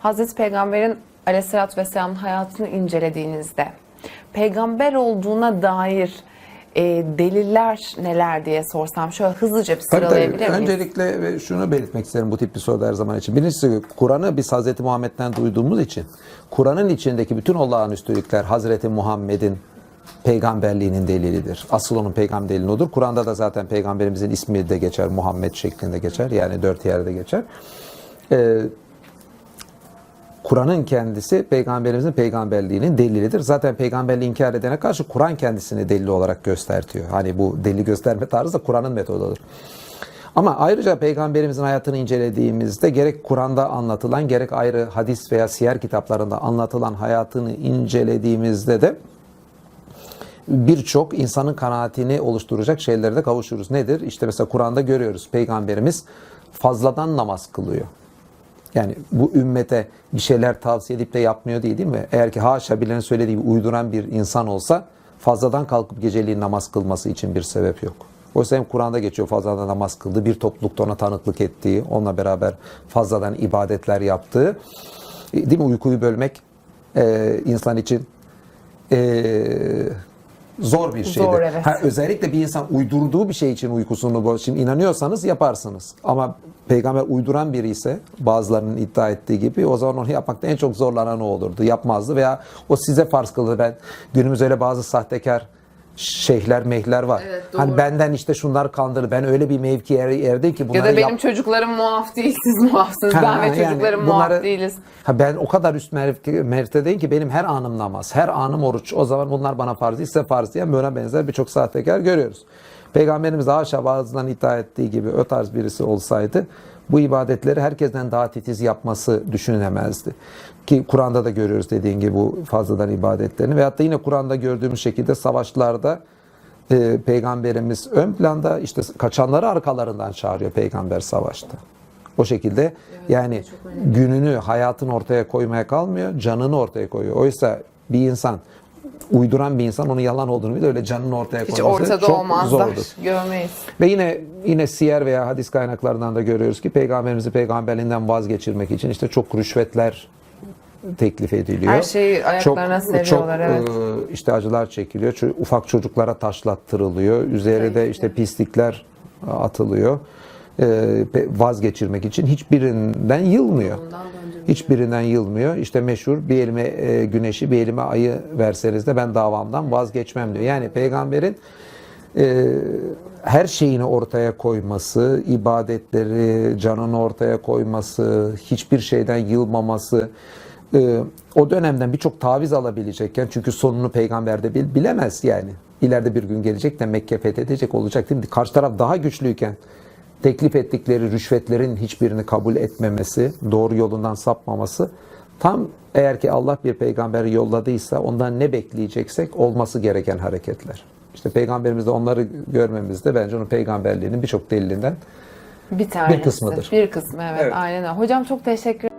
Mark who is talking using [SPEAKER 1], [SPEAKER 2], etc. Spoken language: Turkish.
[SPEAKER 1] Hazreti Peygamber'in aleyhissalatü vesselamın hayatını incelediğinizde peygamber olduğuna dair e, deliller neler diye sorsam şöyle hızlıca bir
[SPEAKER 2] Tabii, tabii.
[SPEAKER 1] sıralayabilir miyiz?
[SPEAKER 2] Öncelikle ve şunu belirtmek isterim bu tip bir soruda her zaman için. Birincisi Kur'an'ı biz Hazreti Muhammed'den duyduğumuz için Kur'an'ın içindeki bütün olağanüstülükler Hazreti Muhammed'in peygamberliğinin delilidir. Asıl onun peygamberliğinin odur. Kur'an'da da zaten peygamberimizin ismi de geçer. Muhammed şeklinde geçer. Yani dört yerde geçer. Ee, Kur'an'ın kendisi peygamberimizin peygamberliğinin delilidir. Zaten peygamberliği inkar edene karşı Kur'an kendisini delil olarak göstertiyor. Hani bu delil gösterme tarzı da Kur'an'ın metodudur. Ama ayrıca peygamberimizin hayatını incelediğimizde gerek Kur'an'da anlatılan gerek ayrı hadis veya siyer kitaplarında anlatılan hayatını incelediğimizde de birçok insanın kanaatini oluşturacak şeylere de kavuşuruz. Nedir? İşte mesela Kur'an'da görüyoruz peygamberimiz fazladan namaz kılıyor. Yani bu ümmete bir şeyler tavsiye edip de yapmıyor değil değil mi? Eğer ki haşa birilerinin söylediği gibi uyduran bir insan olsa fazladan kalkıp geceliğin namaz kılması için bir sebep yok. Oysa hem Kur'an'da geçiyor fazladan namaz kıldı, bir toplulukta ona tanıklık ettiği, onunla beraber fazladan ibadetler yaptığı. E, Değil mi? Uykuyu bölmek e, insan için e, zor bir şeydir.
[SPEAKER 1] Zor, evet.
[SPEAKER 2] Ha, özellikle bir insan uydurduğu bir şey için uykusunu boz. Şimdi inanıyorsanız yaparsınız. Ama peygamber uyduran biri ise bazılarının iddia ettiği gibi o zaman onu yapmakta en çok zorlanan o olurdu. Yapmazdı veya o size farz kıldı. Ben günümüz öyle bazı sahtekar şeyhler mehler var.
[SPEAKER 1] Evet, doğru.
[SPEAKER 2] hani benden işte şunlar kandırdı. Ben öyle bir mevki er, erdim ki bunları
[SPEAKER 1] Ya da benim
[SPEAKER 2] yap-
[SPEAKER 1] çocuklarım muaf değil, siz muafsınız.
[SPEAKER 2] Ha,
[SPEAKER 1] ben ve
[SPEAKER 2] yani
[SPEAKER 1] çocuklarım
[SPEAKER 2] bunları-
[SPEAKER 1] muaf değiliz.
[SPEAKER 2] Ha ben o kadar üst mertebe- mertebedeyim ki benim her anım namaz, her anım oruç. O zaman bunlar bana farz değil, size farz diye buna benzer birçok sahtekar görüyoruz. Peygamberimiz haşa bazıdan iddia ettiği gibi o tarz birisi olsaydı bu ibadetleri herkesten daha titiz yapması düşünülemezdi. Ki Kur'an'da da görüyoruz dediğin gibi bu fazladan ibadetlerini. Veyahut da yine Kur'an'da gördüğümüz şekilde savaşlarda e, peygamberimiz ön planda işte kaçanları arkalarından çağırıyor peygamber savaşta. O şekilde yani gününü, hayatını ortaya koymaya kalmıyor, canını ortaya koyuyor. Oysa bir insan uyduran bir insan onun yalan olduğunu bilir öyle canını ortaya
[SPEAKER 1] Hiç
[SPEAKER 2] koyması
[SPEAKER 1] ortada
[SPEAKER 2] çok
[SPEAKER 1] olmazlar.
[SPEAKER 2] zordur.
[SPEAKER 1] Görmeyiz.
[SPEAKER 2] Ve yine yine siyer veya hadis kaynaklarından da görüyoruz ki peygamberimizi peygamberliğinden vazgeçirmek için işte çok rüşvetler teklif ediliyor.
[SPEAKER 1] Her şeyi ayaklarına
[SPEAKER 2] çok,
[SPEAKER 1] seriyorlar, evet.
[SPEAKER 2] e, işte acılar çekiliyor. Ço- Ufak çocuklara taşlattırılıyor. Üzerinde işte pislikler atılıyor. E, vazgeçirmek için hiçbirinden yılmıyor. Hiçbirinden yılmıyor. İşte meşhur bir elime e, güneşi bir elime ayı verseniz de ben davamdan vazgeçmem diyor. Yani peygamberin e, her şeyini ortaya koyması, ibadetleri, canını ortaya koyması, hiçbir şeyden yılmaması, e, o dönemden birçok taviz alabilecekken çünkü sonunu peygamber de bil- bilemez yani. İleride bir gün gelecek de Mekke fethedecek olacak değil mi? Karşı taraf daha güçlüyken teklif ettikleri rüşvetlerin hiçbirini kabul etmemesi, doğru yolundan sapmaması tam eğer ki Allah bir peygamberi yolladıysa ondan ne bekleyeceksek olması gereken hareketler. İşte peygamberimizde onları görmemizde bence onun peygamberliğinin birçok delilinden
[SPEAKER 1] Bir tanesi.
[SPEAKER 2] kısmıdır.
[SPEAKER 1] Bir kısmı evet,
[SPEAKER 2] Evet.
[SPEAKER 1] aynen öyle. Hocam çok teşekkür